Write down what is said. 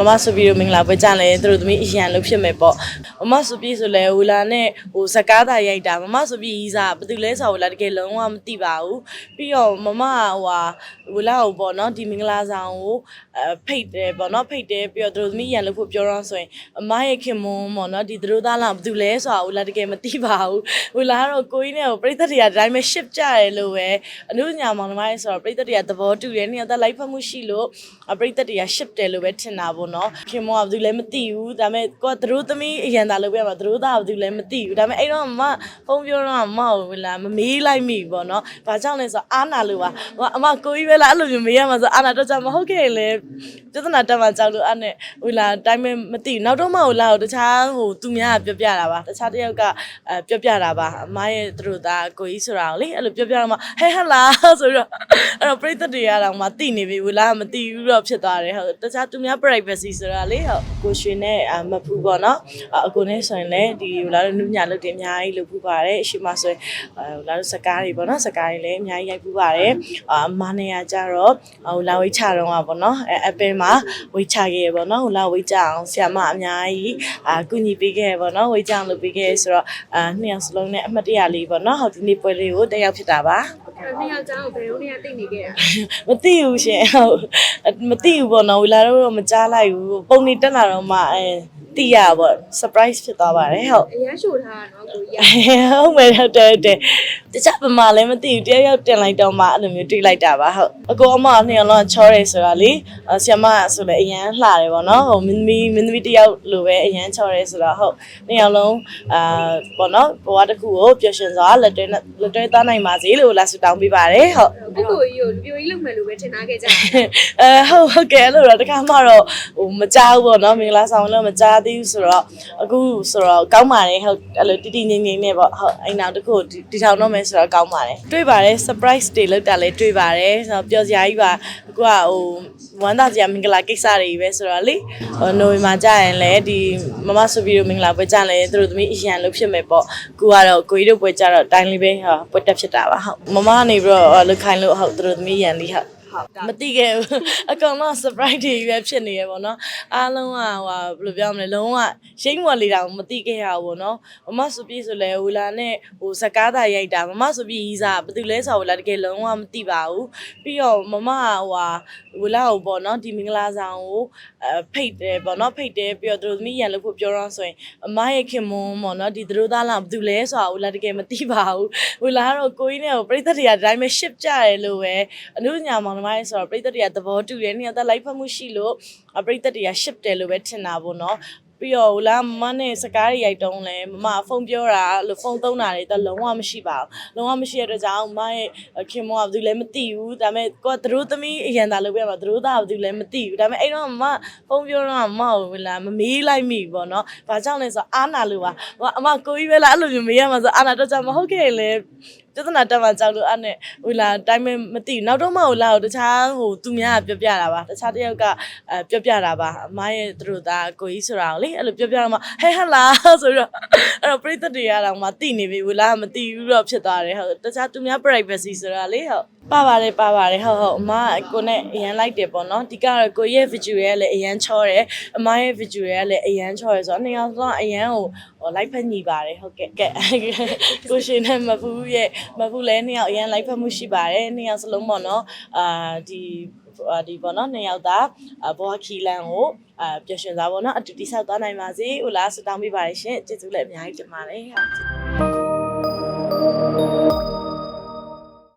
မမဆိုပြီးတော့မင်္ဂလာပွဲကြလဲသူတို့သမီးအရန်လို့ဖြစ်မယ်ပေါ့ မမဆိုပြီးဆိုလဲဟိုလာနဲ့ဟိုစကားသာရိုက်တာမမဆိုပြီးဤစားဘယ်သူလဲဆိုတော့လာတကယ်လုံးဝမသိပါဘူးပြီးတော့မမဟိုဟာဟိုလာကိုပေါ့နော်ဒီမင်္ဂလာဆောင်ကိုအဖိတ်တယ်ပေါ့နော်ဖိတ်တယ်ပြီးတော့သူတို့သမီးအရန်လို့ဖို့ပြောတော့ဆိုရင်အမရဲ့ခင်မွန်းပေါ့နော်ဒီသူတို့သားလားဘယ်သူလဲဆိုတော့ဟိုလာတကယ်မသိပါဘူးဟိုလာကတော့ကိုကြီးနဲ့ဟိုပြိသက်တွေကဒီတိုင်းပဲ ship ကြရလို့ပဲအနုညာမောင်နှမရဲ့ဆိုတော့ပြိသက်တွေကသဘောတူတယ်နေရာသက်လိုက်ဖက်မှုရှိလို့အပြိသက်တွေက ship တယ်လို့ပဲထင်တာပေါ့နော်ခင်မောကဘယ်သူလဲမသိဘူးဒါပေမဲ့ကိုကသူတို့သမီးအရန်သာလို့ပြမှာသူတို့သားကဘယ်သူလဲမသိဘူးဒါပေမဲ့အဲ့တော့မဖုန်းပြောတော့မဟုတ်လာမမေးလိုက်မိဘူးပေါ့နော်ဘာကြောင့်လဲဆိုတော့အာနာလို့ပါဟိုအမကိုကြီးပဲလားအဲ့လိုမျိုးမေးရမှာဆိုအာနာတော့ကြမဟုတ်ခဲ့လေပြဿနာတက်မှကြောက်လို့အဲ့နဲ့ဟိုလာတိုင်းမဲ့မသိဘူးနောက်တော့မှဟိုလာဟိုတခြားဟိုသူများကပြောပြတာပါတခြားတစ်ယောက်ကအဲပြောပြတာပါအမရဲ့သူတို့သားကိုကြီးဆိုတာကိုလေအဲ့လိုပြောပြတော့မှဟဲဟလာဆိုတော့ အဲ့တော့ပြိတ္တတွေရတော့မှသိနေပြီဟိုလာမသိဘူးတော့ဖြစ်သွားတယ်ဟုတ်တခြားသူများ privacy ဆိုတာလေဟုတ်ကိုရွှေနဲ့အမဖူးပေါ့နော်အကိုနဲ့ဆိုရင်လည်းဒီဟိုလာနုညာလုပ်တယ်အများကြီးလုပ်ဖူးပါတယ်အရှိမဆိုရင်ဟိုလာစကားတွေပေါ့နော်စကားတွေလည်းအများကြီးရိုက်ဖူးပါတယ်အမနေရကြတော့ဟိုလာဝိချတော့อ่ะပေါ့နော်အဲ Apple မှာဝိချခဲ့ရပေါ့နော်ဟိုလာဝိချအောင်ဆရာမအများကြီးအာကုညီပေးခဲ့ရပေါ့နော်ဝိချအောင်လုပ်ပေးခဲ့ရဆိုတော့အာနှစ်ယောက်စလုံးနဲ့အမှတ်တရလေးပေါ့နော်ဟိုဒီနေ့ပွဲလေးကိုတက်ရောက်ဖြစ်တာပါအဲ့ နှစ်ယောက်ကျောင်းကိုဘယ်လိုနေရာတိတ်နေခဲ့တာမသိဘူးရှင်ဟုတ်မသိဘူးပေါ့နော်ဝီလာတော့မကြားလိုက်ဘူးပုံနေတက်လာတော့မှအဲ သိရပေါ့ surprise ဖြစ်သွားပါတယ်ဟုတ်အရန်ရှို့ထားတာနော်ကိုကြီးကဟုတ်မယ်ဟုတ်တယ်ဟုတ်တယ်တခြားဗမာလည်းမသိဘူးတယောက်ယောက်တင်လိုက်တော့မှအဲ့လိုမျိုးတွေးလိုက်တာပါဟုတ်အကိုအမနှစ်ယောက်လုံးချောတယ်ဆိုတာလေဆရာမဆိုလည်းအရန်လှတယ်ပေါ့နော်ဟိုမင်းသမီးမင်းသမီးတယောက်လိုပဲအရန်ချောတယ်ဆိုတော့ဟုတ်နှစ်ယောက်လုံးအာပေါ့နော်ဘဝတစ်ခုကိုပျော်ရွှင်စွာလက်တွဲလက်တွဲသားနိုင်ပါစေလို့လာဆုတောင်းပေးပါတယ်ဟုတ်ကိုကိုကြီးကိုပြိုကြီးလုပ်မယ်လို့ပဲထင်ထားခဲ့ကြတာအဲဟုတ်ဟုတ်ကဲ့အဲ့လိုတော့တခါမှတော့ဟိုမကြားဘူးပေါ့နော်မင်္ဂလာဆောင်လည်းမကြားသေးဘူးဆိုတော့အခုဆိုတော့ကောင်းပါတယ်ဟုတ်အဲ့လိုတီတီငိမ့်ငိမ့်နဲ့ပေါ့ဟုတ်အိမ်နောက်တစ်ခုဒီဒီထောင်တော့မယ်ဆိုတော့ကောင်းပါတယ်တွေ့ပါတယ် surprise တွေလောက်တာလည်းတွေ့ပါတယ်ဆိုတော့ပျော်စရာကြီးပါအခုကဟိုဝမ်းသာစရာမင်္ဂလာကိစ္စတွေပဲဆိုတော့လေဟိုနိုဝင်ဘာကြာရင်လည်းဒီမမဆိုပြီးတော့မင်္ဂလာပွဲကြာလဲသူတို့သမီးအရန်လို့ဖြစ်မယ်ပေါ့အခုကတော့ကိုကြီးတို့ပွဲကြာတော့တိုင်းလေးပဲဟာပွဲတက်ဖြစ်တာပါဟုတ်မမကနေပြီးတော့လုတ်ခိုင်းလို့ဟုတ်သူတို့သမီးရန်လေး ဟုတ်မသိခဲ့ဘူးအကောင်တော့ surprise တွေပဲဖြစ်နေရပေါ့နော်အားလုံးကဟိုဟာဘယ်လိုပြောမလဲလုံးဝရှိမ့်မော်လေးတောင်မသိခဲ့ရဘူးပေါ့နော်မမဆိုပြီးဆိုလဲဟိုလာနဲ့ဟိုစကားသာရိုက်တာမမဆိုပြီးဤစားဘယ်သူလဲဆိုတော့လာတကယ်လုံးဝမသိပါဘူးပြီးတော့မမကဟိုဟာဟိုလာကိုပေါ့နော်ဒီမင်္ဂလာဆောင်ကိုအဖိတ်တယ်ပေါ့နော်ဖိတ်တယ်ပြီးတော့သူတို့သမီးရန်လို့ဖို့ပြောတော့ဆိုရင်အမရဲ့ခင်မွန်းပေါ့နော်ဒီသူတို့သားလားဘယ်သူလဲဆိုတော့ဟိုလာတကယ်မသိပါဘူးဟိုလာကတော့ကိုကြီးနဲ့ဟိုပြိသက်တွေကဒီတိုင်းပဲ ship ကြရလို့ပဲအနုညာမောင်နှမရဲ့ဆိုတော့ပြိသက်တွေကသဘောတူတယ်နေရာသက်လိုက်ဖက်မှုရှိလို့အပြိသက်တွေက ship တယ်လို့ပဲထင်တာပေါ့နော်ပြီးတော့ဟိုလာမမနဲ့စကားတွေရိုက်တုံးလဲမမဖုန်းပြောတာအဲ့လိုဖုန်းသုံးတာတွေတော့လုံးဝမရှိပါဘူးလုံးဝမရှိတဲ့အတွက်ကြောင့်မရဲ့ခင်မောကဘယ်သူလဲမသိဘူးဒါပေမဲ့ကိုကသူတို့သမီးအရန်သာလို့ပြမှာသူတို့သားကဘယ်သူလဲမသိဘူးဒါပေမဲ့အဲ့တော့မဖုန်းပြောတော့မဟုတ်လာမမေးလိုက်မိဘူးပေါ့နော်ဘာကြောင့်လဲဆိုတော့အာနာလို့ပါဟိုအမကိုကြီးပဲလားအဲ့လိုမျိုးမေးရမှာဆိုအာနာတော့ကြမဟုတ်ခဲ့လေပြဿနာတက်မှကြောက်လို့အဲ့နဲ့ဟိုလာတိုင်းမဲ့မသိဘူးနောက်တော့မှဟိုလာဟိုတခြားဟိုသူများကပြောပြတာပါတခြားတစ်ယောက်ကအဲပြောပြတာပါအမရဲ့သူတို့သားကိုကြီးဆိုတာကိုလေအဲ့လိုပြောပြတော့မှဟဲဟလာဆိုတော့အဲ့တော့ပြိတ္တတွေရတော့မှသိနေပြီဟိုလာမသိဘူးတော့ဖြစ်သွားတယ်ဟုတ်တခြားသူများ privacy ဆိုတာလေဟုတ် ပါပါတယ်ပါပါတယ်ဟုတ်ဟုတ်အမကကိုနဲ့အရန်လိုက်တယ်ပေါ့နော်ဒီကတော့ကိုရဲ့ video ရဲ့လည်းအရန်ချောတယ်အမရဲ့ video ရဲ့လည်းအရန်ချောတယ်ဆိုတော့နှစ်ယောက်ဆုံးအရန်ဟိုဟိုလိုက်ဖက်ညီပါတယ်ဟုတ်ကဲ့ကဲကိုရှင်နဲ့မဖူးရဲ့မဖူးလည်းနှစ်ယောက်အရန်လိုက်ဖက်မှုရှိပါတယ်နှစ်ယောက်စလုံးပေါ့နော်အာဒီအာဒီပေါ့နော်နှစ်ယောက်သားဘောခီလန်ကိုအာပျော်ရွှင်စွာပေါ့နော်အတူတိဆောက်သွားနိုင်ပါစေဟိုလားဆုတောင်းပေးပါရရှင်ကျေးဇူးလည်းအများကြီးတင်ပါတယ်ဟုတ်